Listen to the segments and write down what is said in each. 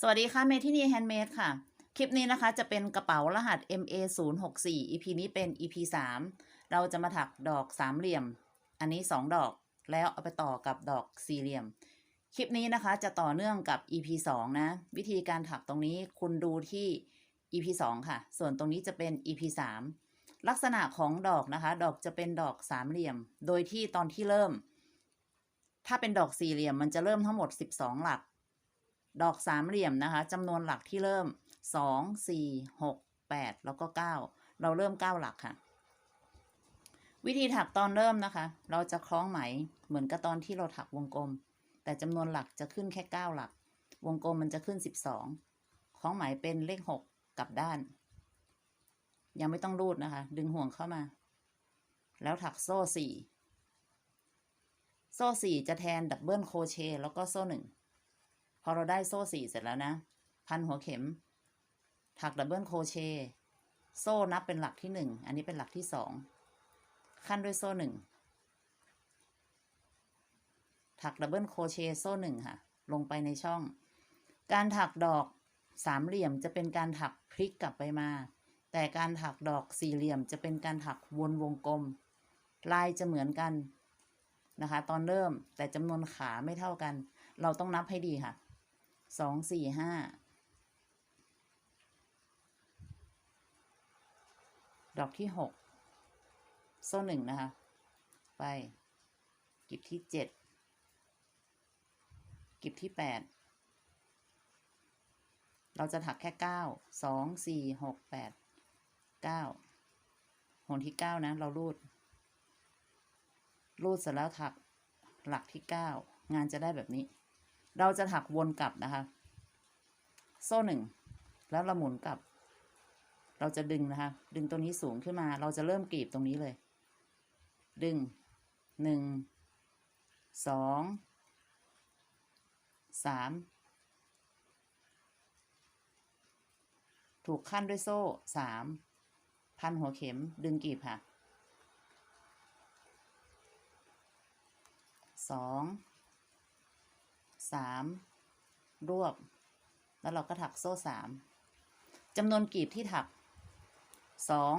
สวัสดีค่ะเมที่นี่แฮนด์เมดค่ะ คลิปนี้นะคะจะเป็นกระเป๋ารหัส MA 0 6 4 EP นี้เป็น EP 3 เราจะมาถักดอกสามเหลี่ยม อันนี้ 2 ดอกแล้วเอาไปต่อกับดอกสี่เหลี่ยม คลิปนี้นะคะจะต่อเนื่องกับ EP 2 นะ วิธีการถักตรงนี้คุณดูที่ EP 2 ค่ะ ส่วนตรงนี้จะเป็น EP 3 ลักษณะของดอกนะคะ ดอกจะเป็นดอกสามเหลี่ยม โดยที่ตอนที่เริ่ม ถ้าเป็นดอกสี่เหลี่ยมมันจะเริ่มทั้งหมด 12 หลัก ดอกสามเหลี่ยมนะคะจำนวนหลักที่เริ่ม 2 4 6 8 แล้วก็ 9 เราเริ่ม 9 หลักค่ะ วิธีถักตอนเริ่มนะคะ เราจะคล้องไหมเหมือนกับตอนที่เราถักวงกลม แต่จำนวนหลักจะขึ้นแค่ 9 หลัก วงกลมมันจะขึ้น 12 คล้องไหมเป็นเลข 6 กลับด้าน ยังไม่ต้องรูดนะคะ ดึงห่วงเข้ามา แล้วถักโซ่ 4 โซ่ 4 จะแทนดับเบิลโคเชแล้วก็โซ่ 1 พอเราได้โซ่4เสร็จแล้วนะ พันหัวเข็ม ถักดับเบิลโคเชโซ่นับเป็นหลักที่1อันนี้เป็นหลักที่2ขั้นด้วยโซ่1ถักดับเบิลโคเชโซ่1ค่ะ ลงไปในช่อง การถักดอกสามเหลี่ยมจะเป็นการถักพลิกกลับไปมา แต่การถักดอกสี่เหลี่ยมจะเป็นการถักวนวงกลม ลายจะเหมือนกันนะคะ ตอนเริ่มแต่จำนวนขาไม่เท่ากัน เราต้องนับให้ดีค่ะ สองสี่ห้าดอกที่หกโซ่หนึ่งนะคะ ไป กิบที่เจ็ดกิบที่แปดเราจะถักแค่เก้าสองสี่หกแปดเก้าหนที่เก้านะ เรารูด รูดเสร็จแล้วถักหลักที่เก้างานจะได้แบบนี้ เราจะถักวนกลับนะคะ โซ่หนึ่งแล้วเราหมุนกลับ เราจะดึงนะคะ ดึงตัวนี้สูงขึ้นมา เราจะเริ่มกรีบตรงนี้เลย ดึงหนึ่งสองสามถูกขั้นด้วยโซ่สามพันหัวเข็มดึงกรีบค่ะสอง สามรวบ แล้วเราก็ถักโซ่สามจำนวนกรีบที่ถักสอง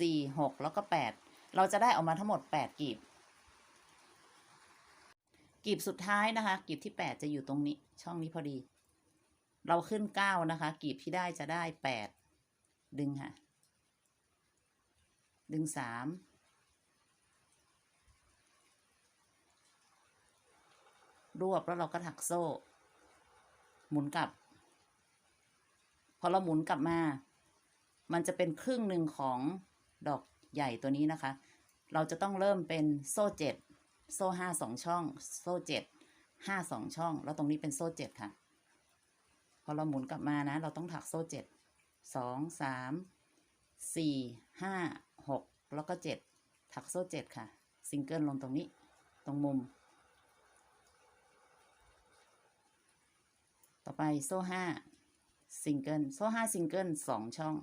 สี่หกแล้วก็แปดเราจะได้ออกมาทั้งหมดแปดกรีบกรีบสุดท้ายนะคะกรีบที่แปดจะอยู่ตรงนี้ช่องนี้พอดี เราขึ้นเก้านะคะกรีบที่ได้จะได้แปดดึงค่ะ ดึงสาม รวบแล้วเราก็ถักโซ่ หมุนกลับ พอเราหมุนกลับมา มันจะเป็นครึ่งหนึ่งของดอกใหญ่ตัวนี้นะคะ เราจะต้องเริ่มเป็นโซ่เจ็ดโซ่ห้าสองช่อง โซ่เจ็ดห้าสองช่อง แล้วตรงนี้เป็นโซ่เจ็ดค่ะ พอเราหมุนกลับมานะ เราต้องถักโซ่เจ็ดสองสามสี่ห้าหกแล้วก็เจ็ดถักโซ่เจ็ดค่ะ ซิงเกิลลงตรงนี้ ตรงมุม ต่อไปโซ่ห้าซิงเกิลโซ่ห้าซิงเกิลสองช่อง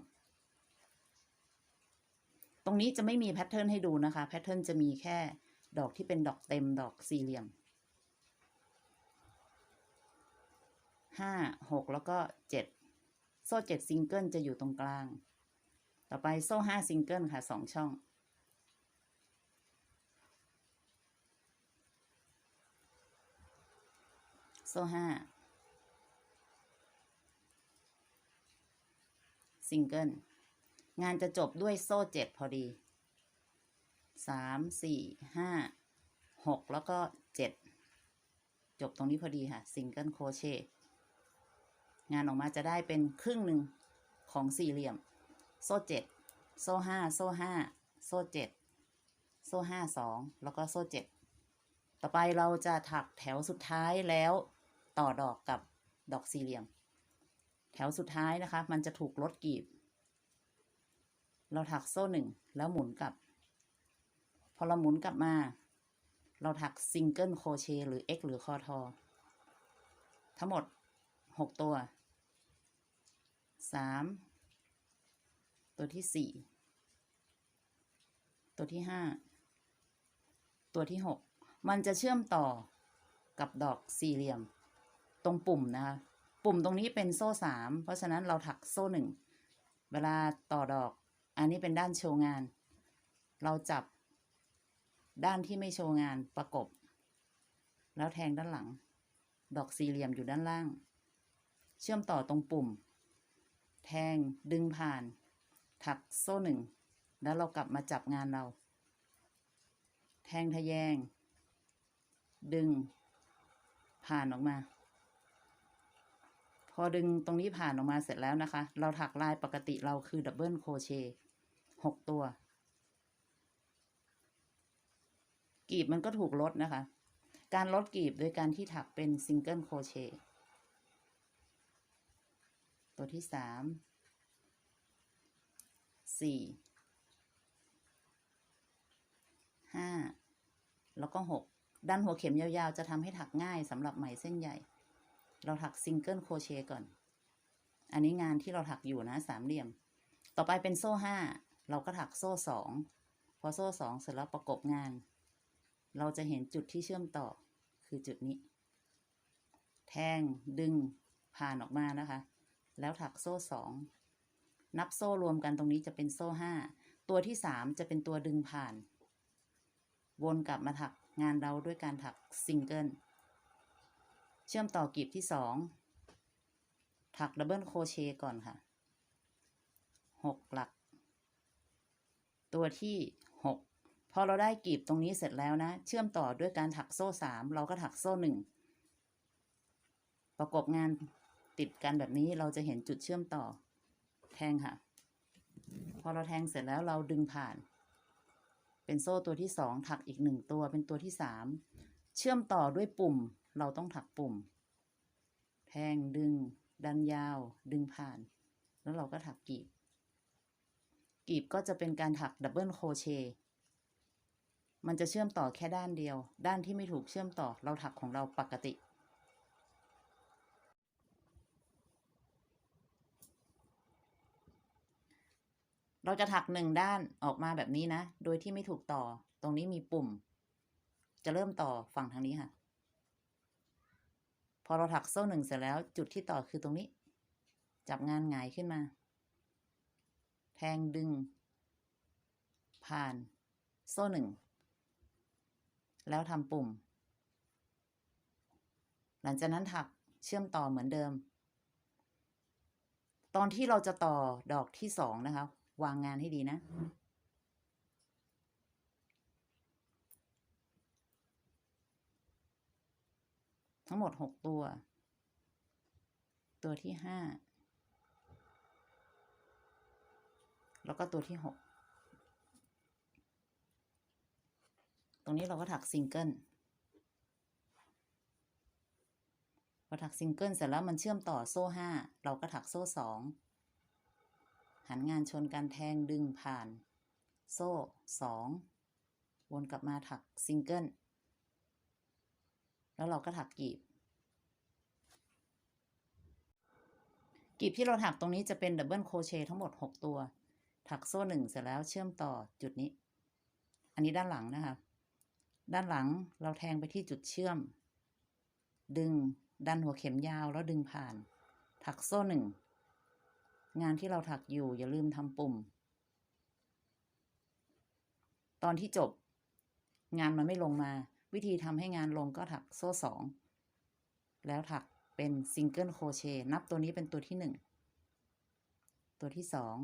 ตรงนี้จะไม่มีแพทเทิร์นให้ดูนะคะ แพทเทิร์นจะมีแค่ดอกที่เป็นดอกเต็มดอกสี่เหลี่ยมห้าหกแล้วก็เจ็ดโซ่เจ็ดซิงเกิลจะอยู่ตรงกลาง ต่อไปโซ่ห้าซิงเกิลค่ะสองช่อง โซ่ห้า ซิงเกิลงานจะจบด้วยโซ่เจ็ดพอดีสามสี่ห้าหกแล้วก็เจ็ดจบตรงนี้พอดีค่ะซิงเกิลโคเชต์งานออกมาจะได้เป็นครึ่งหนึ่งของสี่เหลี่ยม โซ่เจ็ดโซ่ห้าโซ่ห้าโซ่เจ็ดโซ่ห้าสองแล้วก็โซ่เจ็ดต่อไปเราจะถักแถวสุดท้ายแล้วต่อดอกกับดอกสี่เหลี่ยม แถวสุดท้ายนะคะ มันจะถูกลดกรีบ เราถักโซ่หนึ่งแล้วหมุนกลับ พอเราหมุนกลับมา เราถักซิงเกิลโคเชหรือ X หรือคอทอ ทั้งหมดหกตัวสามตัวที่สี่ตัวที่ห้าตัวที่หกมันจะเชื่อมต่อกับดอกสี่เหลี่ยม ตรงปุ่มนะคะ ปุ่มตรงนี้เป็นโซ่สามเพราะฉะนั้นเราถักโซ่หนึ่งเวลาต่อดอก อันนี้เป็นด้านโชว์งาน เราจับด้านที่ไม่โชว์งานประกบ แล้วแทงด้านหลัง ดอกสี่เหลี่ยมอยู่ด้านล่าง เชื่อมต่อตรงปุ่ม แทงดึงผ่าน ถักโซ่หนึ่งแล้วเรากลับมาจับงานเรา แทงทะแยง ดึงผ่านออกมา พอดึงตรงนี้ผ่านออกมาเสร็จแล้วนะคะ เราถักลายปกติเราคือดับเบิลโคเชต์หกตัว กีบมันก็ถูกลดนะคะ การลดกีบโดยการที่ถักเป็นซิงเกิลโคเชต์ตัวที่สามสี่ห้าแล้วก็หกด้านหัวเข็มยาวๆ จะทำให้ถักง่ายสำหรับไหมเส้นใหญ่ เราถักซิงเกิลโครเชต์ก่อน อันนี้งานที่เราถักอยู่นะสามเหลี่ยม ต่อไปเป็นโซ่ห้าเราก็ถักโซ่สองพอโซ่สองเสร็จแล้วประกบงาน เราจะเห็นจุดที่เชื่อมต่อคือจุดนี้ แทงดึงผ่านออกมานะคะ แล้วถักโซ่สองนับโซ่รวมกันตรงนี้จะเป็นโซ่ห้าตัวที่สามจะเป็นตัวดึงผ่าน วนกลับมาถักงานเราด้วยการถักซิงเกิล เชื่อมต่อกีบที่สองถักดับเบิลโคเชต์ก่อนค่ะหกหลัก ตัวที่หกพอเราได้กีบตรงนี้เสร็จแล้วนะ เชื่อมต่อด้วยการถักโซ่สามเราก็ถักโซ่หนึ่งประกบงานติดกันแบบนี้เราจะเห็นจุดเชื่อมต่อแทงค่ะ พอเราแทงเสร็จแล้วเราดึงผ่าน เป็นโซ่ตัวที่สองถักอีกหนึ่งตัวเป็นตัวที่สามเชื่อมต่อด้วยปุ่ม เราต้องถักปุ่ม แทงดึง ดันยาว ดึงผ่าน แล้วเราก็ถักกีบ กีบก็จะเป็นการถักดับเบิลโคเชมันจะเชื่อมต่อแค่ด้านเดียว ด้านที่ไม่ถูกเชื่อมต่อเราถักของเราปกติ เราจะถักหนึ่งด้านออกมาแบบนี้นะ โดยที่ไม่ถูกต่อ ตรงนี้มีปุ่ม จะเริ่มต่อฝั่งทางนี้ค่ะ อเราถักโซ่หนึ่งเสร็จแล้วจุดที่ต่อคือตรงนี้ จับงานหงายขึ้นมา แทงดึง ผ่านโซ่หนึ่งแล้วทำปุ่ม หลังจากนั้นถักเชื่อมต่อเหมือนเดิม ตอนที่เราจะต่อดอกที่สองนะคะ วางงานให้ดีนะ ทั้งหมดหกตัว ตัวที่ห้าแล้วก็ตัวที่หกตรงนี้เราก็ถักซิงเกิลพอถักซิงเกิลเสร็จแล้วมันเชื่อมต่อโซ่ห้าเราก็ถักโซ่สองหันงานชนกันแทงดึงผ่าน โซ่สองวนกลับมาถักซิงเกิล แล้วเราก็ถักกีบ กีบที่เราถักตรงนี้จะเป็นดับเบิลโคเชต์ทั้งหมด 6 ตัว ถักโซ่หนึ่งเสร็จแล้วเชื่อมต่อจุดนี้ อันนี้ด้านหลังนะคะ ด้านหลังเราแทงไปที่จุดเชื่อม ดึงดันหัวเข็มยาวแล้วดึงผ่าน ถักโซ่หนึ่งงานที่เราถักอยู่อย่าลืมทำปุ่ม ตอนที่จบ งานมันไม่ลงมา วิธีทำให้งานลงก็ถักโซ่สองแล้วถักเป็นซิงเกิลโคเชต์นับตัวนี้เป็นตัวที่หนึ่งตัวที่สอง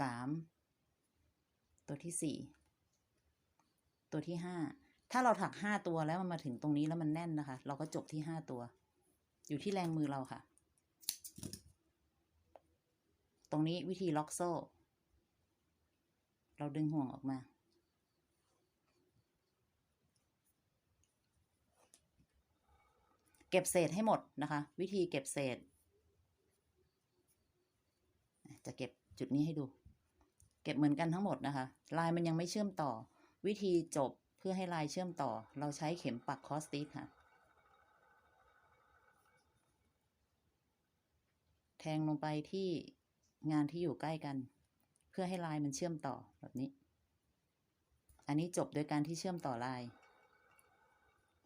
สามตัวที่สี่ตัวที่ห้าถ้าเราถักห้าตัวแล้วมันมาถึงตรงนี้แล้วมันแน่นนะคะ เราก็จบที่ห้าตัว อยู่ที่แรงมือเราค่ะ ตรงนี้วิธีล็อกโซ่ เราดึงห่วงออกมา เก็บเศษให้หมดนะคะ วิธีเก็บเศษ จะเก็บจุดนี้ให้ดู เก็บเหมือนกันทั้งหมดนะคะ ลายมันยังไม่เชื่อมต่อ วิธีจบเพื่อให้ลายเชื่อมต่อ เราใช้เข็มปักคอสติกค่ะ แทงลงไปที่งานที่อยู่ใกล้กัน เพื่อให้ลายมันเชื่อมต่อแบบนี้ อันนี้จบโดยการที่เชื่อมต่อลาย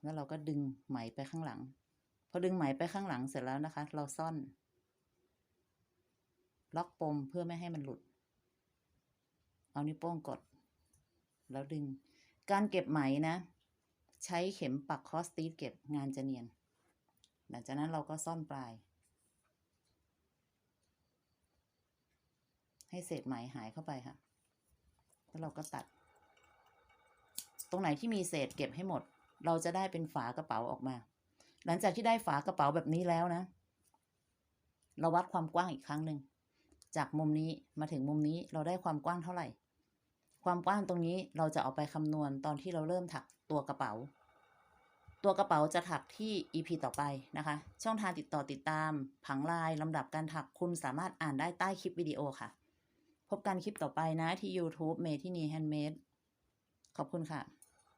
แล้วเราก็ดึงไหมไปข้างหลัง พอดึงไหมไปข้างหลังเสร็จแล้วนะคะ เราซ่อน ล็อกปมเพื่อไม่ให้มันหลุด เอานิ้วโป้งกด แล้วดึง การเก็บไหมนะ ใช้เข็มปักคอสตีฟเก็บงานจะเนียน หลังจากนั้นเราก็ซ่อนปลาย ให้เศษไหมหายเข้าไปค่ะ แล้วเราก็ตัด ตรงไหนที่มีเศษเก็บให้หมด เราจะได้เป็นฝากระเป๋าออกมา หลังจากที่ได้ฝากระเป๋าแบบนี้แล้วนะ เราวัดความกว้างอีกครั้งหนึ่ง จากมุมนี้มาถึงมุมนี้เราได้ความกว้างเท่าไหร่ ความกว้างตรงนี้เราจะเอาไปคำนวณตอนที่เราเริ่มถักตัวกระเป๋า ตัวกระเป๋าจะถักที่ EP ต่อไปนะคะ ช่องทางติดต่อติดตาม ผังลายลำดับการถักคุณสามารถอ่านได้ใต้คลิปวิดีโอค่ะ พบกันคลิปต่อไปนะที่ YouTube เมทินีแฮนด์เมดขอบคุณค่ะ